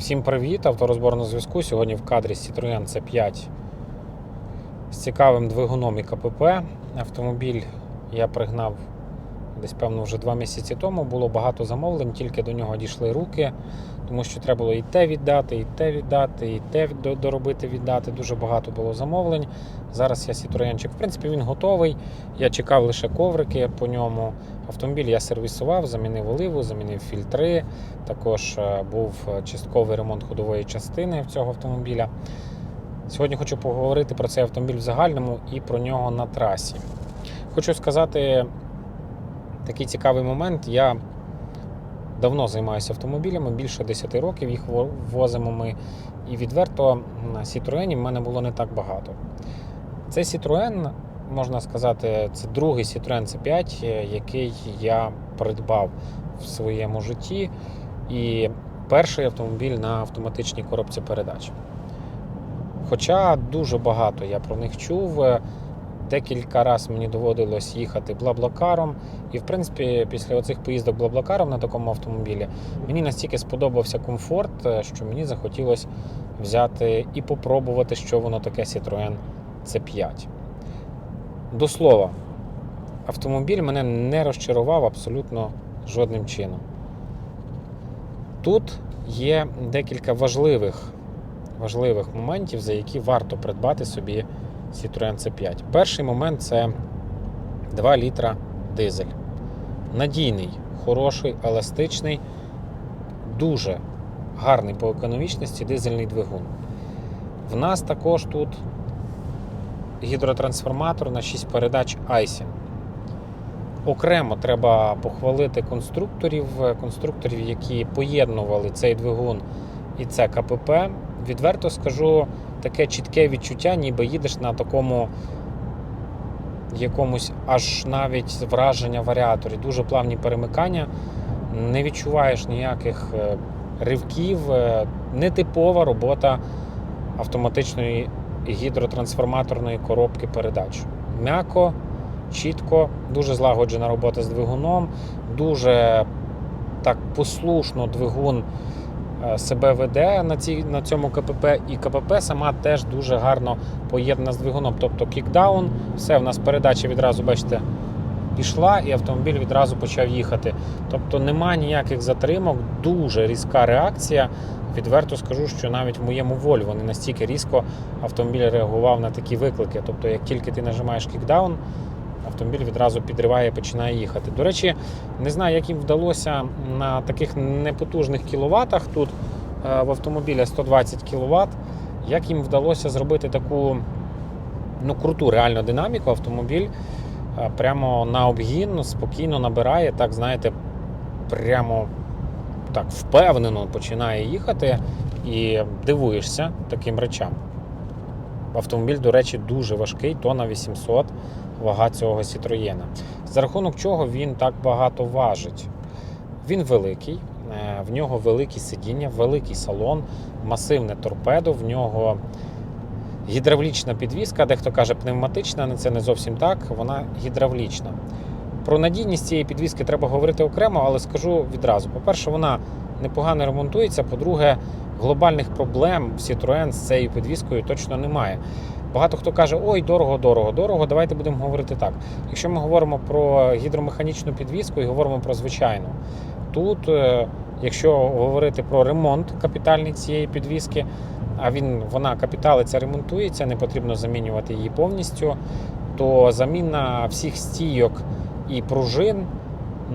Всім привіт! Авторозбор на зв'язку. Сьогодні в кадрі Citroën C5 з цікавим двигуном і КПП. Автомобіль я пригнав десь, певно, вже два місяці тому. Було багато замовлень, тільки до нього дійшли руки, тому що треба було і те віддати, і те віддати, і те доробити віддати. Дуже багато було замовлень. Зараз я Citroёnчик, в принципі, він готовий. Я чекав лише коврики по ньому. Автомобіль я сервісував, замінив оливу, замінив фільтри. Також е, був частковий ремонт ходової частини цього автомобіля. Сьогодні хочу поговорити про цей автомобіль в загальному і про нього на трасі. Хочу сказати такий цікавий момент. Я давно займаюся автомобілями, більше 10 років їх во- возимо ми. І відверто на Citroën в мене було не так багато. Цей Citroën, можна сказати, це другий Citroën C5, е, який я придбав в своєму житті. І перший автомобіль на автоматичній коробці передач. Хоча дуже багато я про них чув. Декілька разів мені доводилось їхати блаблакаром. І, в принципі, після оцих поїздок блаблакаром на такому автомобілі мені настільки сподобався комфорт, е, що мені захотілося взяти і попробувати, що воно таке Citroën C5. До слова, автомобіль мене не розчарував абсолютно жодним чином. Тут є декілька важливих, важливих моментів, за які варто придбати собі Citroën C5. Перший момент це 2 літра дизель. Надійний, хороший, еластичний, дуже гарний по економічності дизельний двигун. В нас також тут гідротрансформатор на 6 передач Айсін. Окремо треба похвалити конструкторів, конструкторів, які поєднували цей двигун і це КПП. Відверто скажу, таке чітке відчуття, ніби їдеш на такому якомусь аж навіть враження варіаторі. Дуже плавні перемикання, не відчуваєш ніяких е, ривків, е, нетипова робота автоматичної гідротрансформаторної коробки передач. М'яко, чітко, дуже злагоджена робота з двигуном, дуже так послушно двигун себе веде на, цій, на цьому КПП, і КПП сама теж дуже гарно поєднана з двигуном. Тобто кікдаун, все в нас передача відразу, бачите, пішла, і автомобіль відразу почав їхати. Тобто нема ніяких затримок, дуже різка реакція. Відверто скажу, що навіть в моєму Volvo не настільки різко автомобіль реагував на такі виклики. Тобто, як тільки ти нажимаєш кікдаун, автомобіль відразу підриває і починає їхати. До речі, не знаю, як їм вдалося на таких непотужних кіловатах тут е, в автомобілі 120 кВт, як їм вдалося зробити таку ну, круту реальну динаміку. Автомобіль е, прямо на обгін спокійно набирає, так знаєте, прямо так впевнено починає їхати і дивуєшся таким речам. Автомобіль, до речі, дуже важкий, тонна 800 вага цього Citroєна. За рахунок чого він так багато важить. Він великий, е, в нього великі сидіння, великий салон, масивне торпедо, в нього гідравлічна підвізка, дехто каже пневматична, але це не зовсім так, вона гідравлічна. Про надійність цієї підвізки треба говорити окремо, але скажу відразу: по-перше, вона непогано ремонтується. По-друге, глобальних проблем в Citroën з цією підвіскою точно немає. Багато хто каже, ой, дорого, дорого, дорого. Давайте будемо говорити так. Якщо ми говоримо про гідромеханічну підвіску і говоримо про звичайну, тут, е, якщо говорити про ремонт капітальний цієї підвіски, а він вона капіталиться, ремонтується, не потрібно замінювати її повністю, то заміна всіх стійок і пружин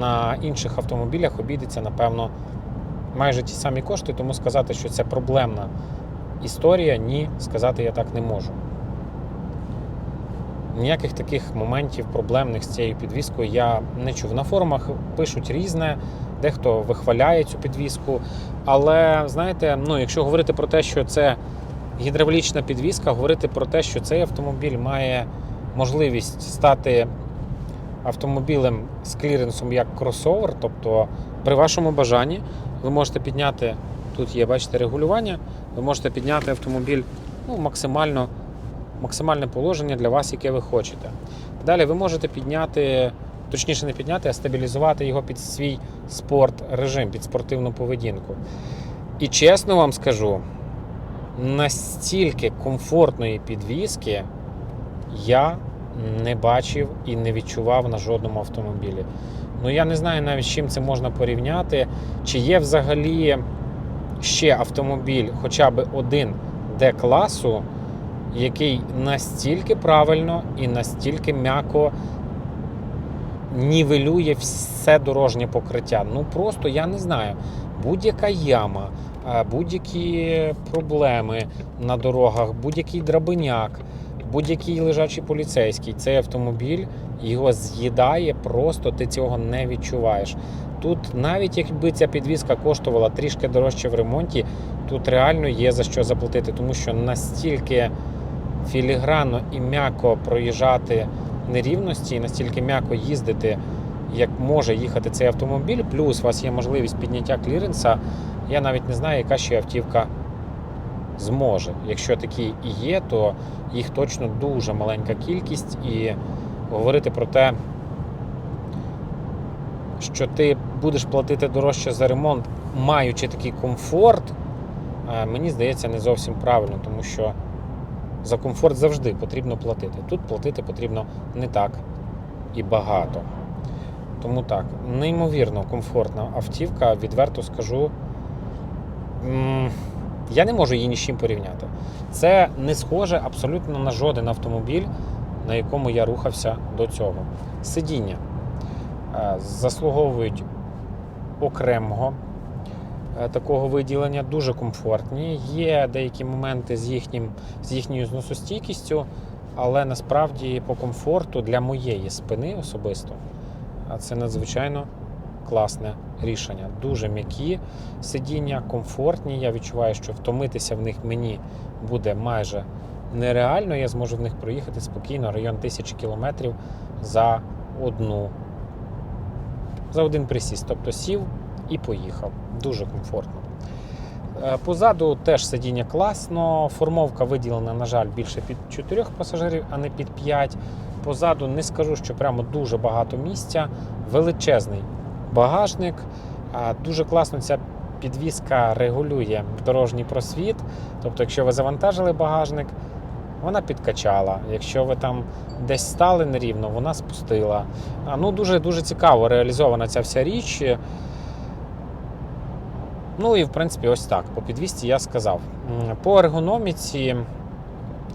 на інших автомобілях обійдеться, напевно, майже ті самі кошти, тому сказати, що це проблемна історія, ні, сказати я так не можу. Ніяких таких моментів проблемних з цією підвіскою я не чув. На форумах пишуть різне, дехто вихваляє цю підвіску. Але знаєте, ну, якщо говорити про те, що це гідравлічна підвіска, говорити про те, що цей автомобіль має можливість стати автомобілем з кліренсом як кросовер, тобто при вашому бажанні ви можете підняти, тут є, бачите, регулювання, ви можете підняти автомобіль ну, максимально, максимальне положення для вас, яке ви хочете. Далі ви можете підняти, точніше не підняти, а стабілізувати його під свій спорт режим, під спортивну поведінку. І чесно вам скажу, настільки комфортної підвіски я не бачив і не відчував на жодному автомобілі. Ну я не знаю навіть з чим це можна порівняти. Чи є взагалі ще автомобіль, хоча б один Д-класу, який настільки правильно і настільки м'яко нівелює все дорожнє покриття. Ну просто я не знаю. Будь-яка яма, будь-які проблеми на дорогах, будь-який драбиняк, будь-який лежачий поліцейський, цей автомобіль його з'їдає, просто ти цього не відчуваєш. Тут навіть якби ця підвізка коштувала трішки дорожче в ремонті, тут реально є за що заплатити, тому що настільки філігранно і м'яко проїжджати нерівності, і настільки м'яко їздити, як може їхати цей автомобіль, плюс у вас є можливість підняття кліренса. Я навіть не знаю, яка ще автівка зможе. Якщо такі і є, то їх точно дуже маленька кількість, і говорити про те, що ти будеш платити дорожче за ремонт, маючи такий комфорт, е, мені здається, не зовсім правильно, тому що за комфорт завжди потрібно платити. Тут платити потрібно не так і багато. Тому так, неймовірно комфортна автівка, відверто скажу. Я не можу її ні з чим порівняти. Це не схоже абсолютно на жоден автомобіль, на якому я рухався до цього. Сидіння е, заслуговують окремого такого виділення, дуже комфортні. Є деякі моменти з, їхнім, з їхньою зносостійкістю, але насправді по комфорту для моєї спини особисто це надзвичайно класне рішення. Дуже м'які сидіння, комфортні. Я відчуваю, що втомитися в них мені буде майже нереально. Я зможу в них проїхати спокійно, район тисячі кілометрів за одну. За один присіст. Тобто сів і поїхав. Дуже комфортно. Е, Позаду теж сидіння класно. Формовка виділена, на жаль, більше під 4 пасажирів, а не під 5. Позаду не скажу, що прямо дуже багато місця. Величезний багажник. А, Дуже класно ця підвіска регулює дорожній просвіт. Тобто, якщо ви завантажили багажник, вона підкачала. Якщо ви там десь стали нерівно, вона спустила. Ну, дуже дуже цікаво реалізована ця вся річ. Ну і в принципі, ось так. По підвісті я сказав. По ергономіці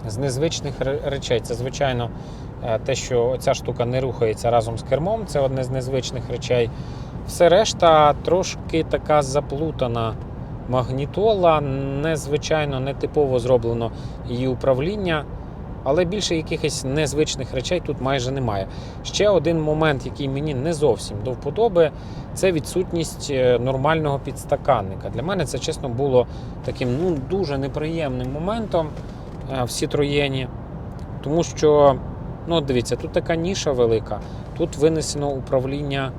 з незвичних речей, це звичайно е, те, що ця штука не рухається разом з кермом, це одне з незвичних речей. Все решта трошки така заплутана магнітола, незвичайно нетипово зроблено її управління, але більше якихось незвичних речей тут майже немає. Ще один момент, який мені не зовсім до вподоби, це відсутність е, нормального підстаканника. Для мене це чесно було таким ну, дуже неприємним моментом е, в Citroën, тому що, ну, дивіться, тут така ніша велика, тут винесено управління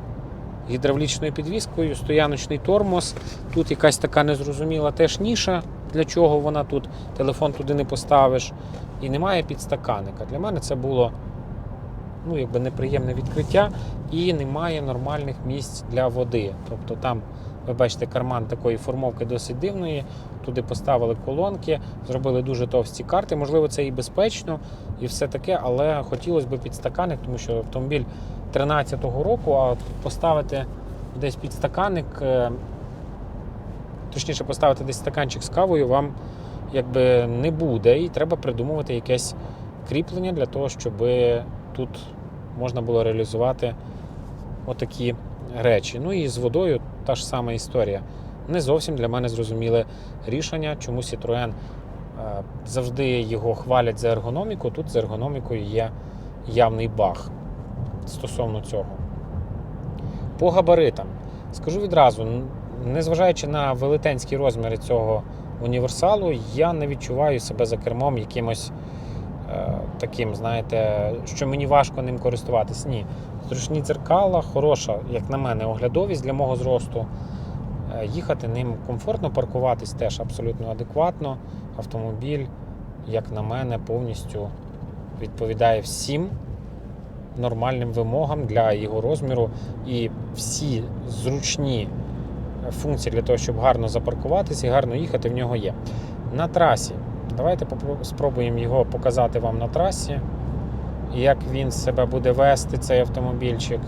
гідравлічною підвіскою, стояночний тормоз, тут якась така незрозуміла теж ніша, для чого вона тут, телефон туди не поставиш, і немає підстаканника. Для мене це було ну, якби неприємне відкриття і немає нормальних місць для води. Тобто там, ви бачите, карман такої формовки досить дивної. Туди поставили колонки, зробили дуже товсті карти. Можливо, це і безпечно, і все таке, але хотілося б підстаканник, тому що автомобіль 13-го року, а поставити десь підстаканник, е, точніше, поставити десь стаканчик з кавою вам якби не буде, і треба придумувати якесь кріплення для того, щоб тут можна було реалізувати отакі речі. Ну і з водою та ж сама історія. Не зовсім для мене зрозуміле рішення, чому Citroën е, завжди його хвалять за ергономіку. Тут з ергономікою є явний баг стосовно цього. По габаритам. Скажу відразу, незважаючи на велетенські розміри цього універсалу, я не відчуваю себе за кермом якимось е, таким, знаєте, що мені важко ним користуватись. Ні. Зручні дзеркала, хороша, як на мене, оглядовість для мого зросту. Е, Їхати ним комфортно, паркуватись теж абсолютно адекватно. Автомобіль, як на мене, повністю відповідає всім нормальним вимогам для його розміру. І всі зручні функцій для того, щоб гарно запаркуватися і гарно їхати, в нього є. На трасі. Давайте спробуємо його показати вам на трасі, як він себе буде вести, цей автомобільчик.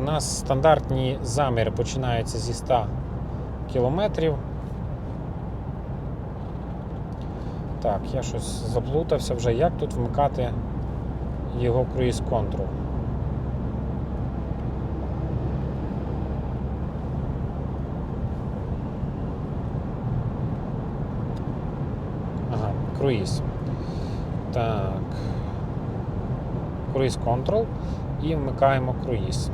У нас стандартні заміри починаються зі 100 кілометрів. Так, я щось заплутався вже, як тут вмикати його круїз контрол. Круїз. Так. Круїз контрол і вмикаємо круїз.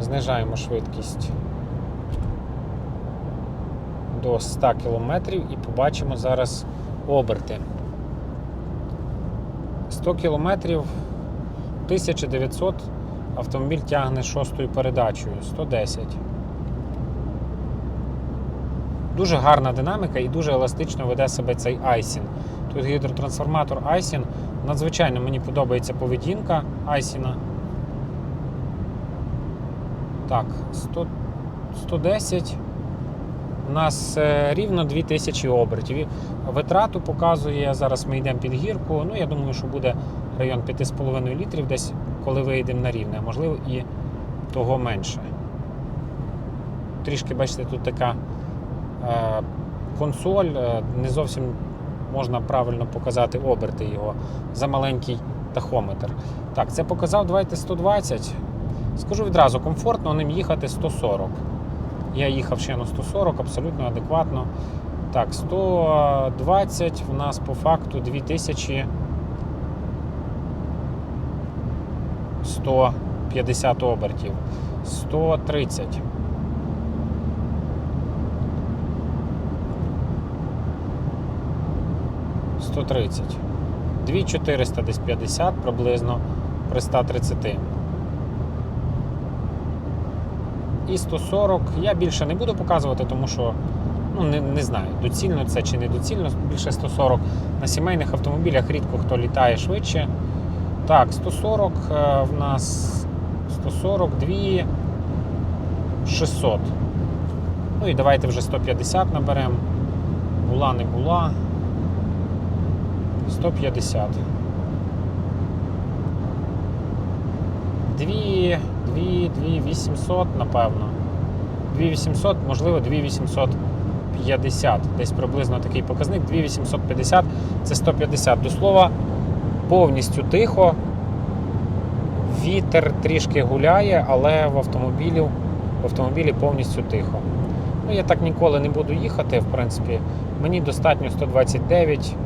Знижаємо швидкість до 100 км і побачимо зараз оберти. 100 км 1900 автомобіль тягне шостою передачею 110. Дуже гарна динаміка і дуже еластично веде себе цей Айсін. Тут гідротрансформатор Айсін. Надзвичайно мені подобається поведінка Айсіна. Так, 100, 110. У нас е, рівно 2000 обертів. Витрату показує, зараз ми йдемо під гірку. Ну, я думаю, що буде район 5,5 літрів десь, коли вийдемо на рівне, можливо і того менше. Трішки, бачите, тут така консоль, е, не зовсім можна правильно показати оберти його за маленький тахометр. Так, це показав, давайте 120. Скажу відразу, комфортно ним їхати 140. Я їхав ще на 140, абсолютно адекватно. Так, 120 в нас по факту 2000 150 обертів. 130. – 130. 2400 десь 50 приблизно при 130. І 140 я більше не буду показувати, тому що ну, не, не знаю, доцільно це чи не доцільно. Більше 140 на сімейних автомобілях рідко хто літає швидше. Так, 140 е, в нас 142 600. Ну і давайте вже 150 наберемо. Була не була. 150. 2, 2, 2, 800, напевно. 2800, можливо, 2850. Десь приблизно такий показник. 2850 це 150. До слова, повністю тихо. Вітер трішки гуляє, але в автомобілі, в автомобілі повністю тихо. Ну, я так ніколи не буду їхати, в принципі. Мені достатньо 129.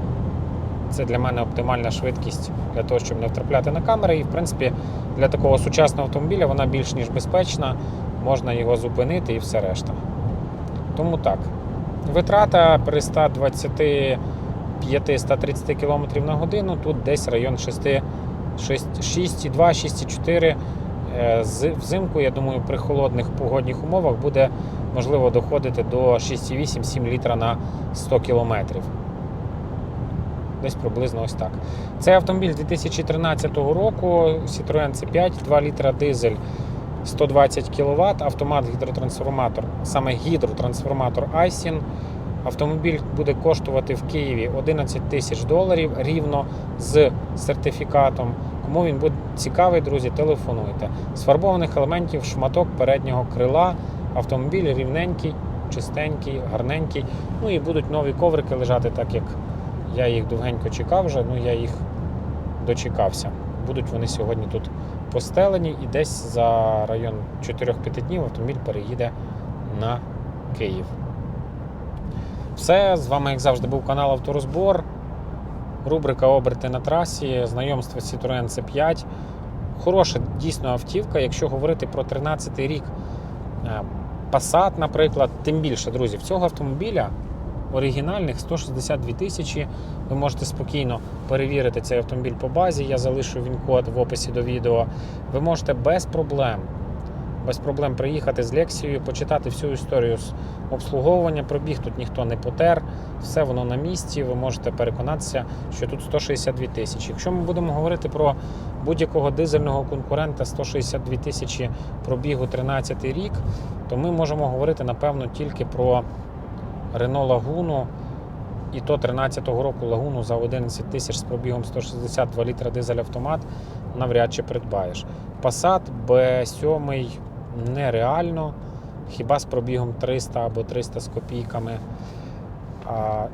Це для мене оптимальна швидкість для того, щоб не втрапляти на камери. І, в принципі, для такого сучасного автомобіля вона більш ніж безпечна, можна його зупинити і все решта. Тому так. Витрата при 125-130 км на годину, тут десь район 6,2, 6,4. Е, Взимку, я думаю, при холодних погодних умовах буде можливо доходити до 6,8-7 літра на 100 кілометрів. Десь приблизно ось так. Цей автомобіль 2013 року Citroen C5, 2 літра дизель, 120 кВт, автомат гідротрансформатор, саме гідротрансформатор Айсін. Автомобіль буде коштувати в Києві 11 тисяч доларів рівно з сертифікатом. Кому він буде цікавий, друзі, телефонуйте. З фарбованих елементів шматок переднього крила. Автомобіль рівненький, чистенький, гарненький. Ну і будуть нові коврики лежати, так як я їх довгенько чекав вже, ну я їх дочекався. Будуть вони сьогодні тут постелені і десь за район 4-5 днів автомобіль переїде на Київ. Все, з вами, як завжди, був канал Авторозбор. Рубрика Оберти на трасі, знайомство Citroen C5. Хороша дійсно автівка, якщо говорити про 13 й рік. Е, Passat, наприклад, тим більше, друзі, в цього автомобіля оригінальних 162 тисячі. Ви можете спокійно перевірити цей автомобіль по базі. Я залишу він код в описі до відео. Ви можете без проблем без проблем приїхати з лекцією, почитати всю історію з обслуговування. Пробіг тут ніхто не потер, все воно на місці. Ви можете переконатися, що тут 162 тисячі. Якщо ми будемо говорити про будь-якого дизельного конкурента 162 тисячі пробігу 13 рік, то ми можемо говорити напевно тільки про Renault Лагуну. І то 13-го року лагуну за 11 тисяч з пробігом 162 літра дизель автомат навряд чи придбаєш. Passat B7 нереально, хіба з пробігом 300 або 300 з копійками. А,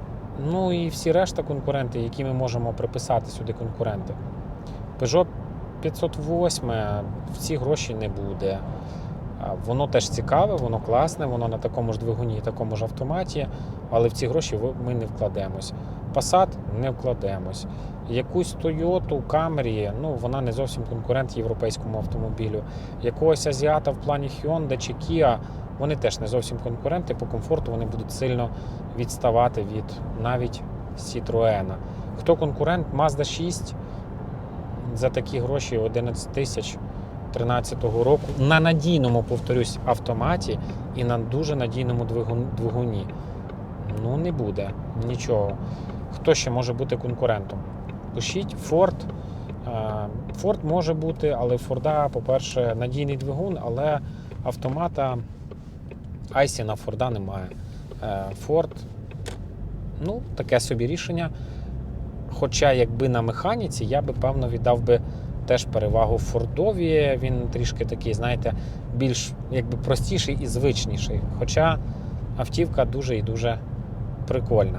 ну і всі решта конкуренти, які ми можемо приписати сюди конкуренти. Peugeot 508 в ці гроші не буде. Воно теж цікаве, воно класне, воно на такому ж двигуні і такому ж автоматі, але в ці гроші ми не вкладемось. Passat не вкладемось. Якусь Toyota Camry, ну вона не зовсім конкурент європейському автомобілю. Якогось азіата в плані Hyundai чи Kia, вони теж не зовсім конкуренти. По комфорту вони будуть сильно відставати від навіть Citroën. Хто конкурент? Mazda 6 за такі гроші 11 тисяч 13-го року на надійному, повторюсь, автоматі і на дуже надійному двигуні. Ну, не буде нічого. Хто ще може бути конкурентом? Пишіть Ford. Е, Ford може бути, але Форда, по-перше, надійний двигун, але автомата Айсі на Форда немає. Е, Ford, ну, таке собі рішення. Хоча, якби на механіці, я би певно віддав би теж перевагу Фордові. Він трішки такий, знаєте, більш якби простіший і звичніший. Хоча автівка дуже і дуже прикольна.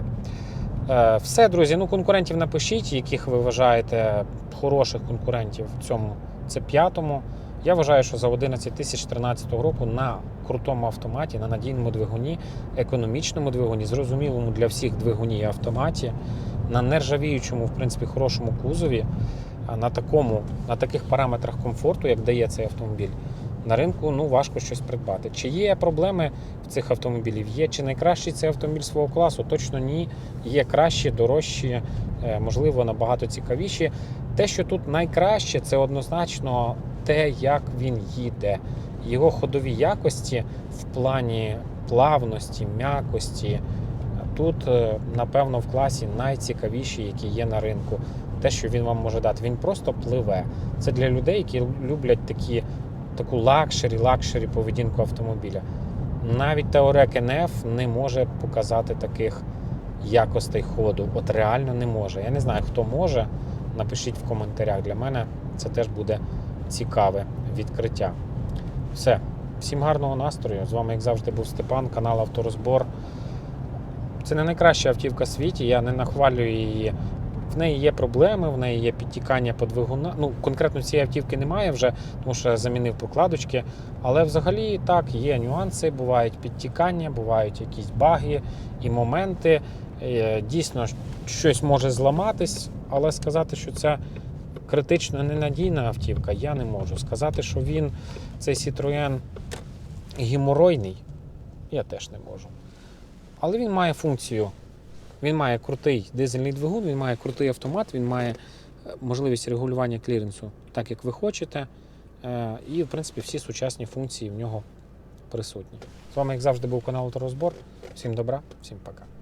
Е, Все, друзі, ну конкурентів напишіть, яких ви вважаєте хороших конкурентів в цьому це п'ятому. Я вважаю, що за 11 тисяч 13 року на крутому автоматі, на надійному двигуні, економічному двигуні, зрозумілому для всіх двигуні і автоматі, на нержавіючому, в принципі, хорошому кузові, на такому, на таких параметрах комфорту, як дає цей автомобіль, на ринку ну, важко щось придбати. Чи є проблеми в цих автомобілів? Є. Чи найкращий цей автомобіль свого класу? Точно ні. Є кращі, дорожчі, е, можливо, набагато цікавіші. Те, що тут найкраще, це однозначно те, як він їде. Його ходові якості в плані плавності, м'якості. Тут, е, напевно, в класі найцікавіші, які є на ринку. Те, що він вам може дати, він просто пливе. Це для людей, які люблять такі, таку лакшері, лакшері поведінку автомобіля. Навіть Теорек НФ не може показати таких якостей ходу. От реально не може. Я не знаю, хто може. Напишіть в коментарях. Для мене це теж буде цікаве відкриття. Все. Всім гарного настрою. З вами, як завжди, був Степан, канал Авторозбор. Це не найкраща автівка в світі, я не нахвалюю її. В неї є проблеми, в неї є підтікання по двигуна. Ну, конкретно цієї автівки немає вже, тому що я замінив прокладочки. Але взагалі так, є нюанси, бувають підтікання, бувають якісь баги і моменти. Е, Дійсно, щось може зламатись, але сказати, що це критично ненадійна автівка, я не можу. Сказати, що він, цей Citroën, геморойний, я теж не можу. Але він має функцію. Він має крутий дизельний двигун, він має крутий автомат, він має е, можливість регулювання кліренсу так, як ви хочете. Е, І, в принципі, всі сучасні функції в нього присутні. З вами, як завжди, був канал Авторозбор. Всім добра, всім пока.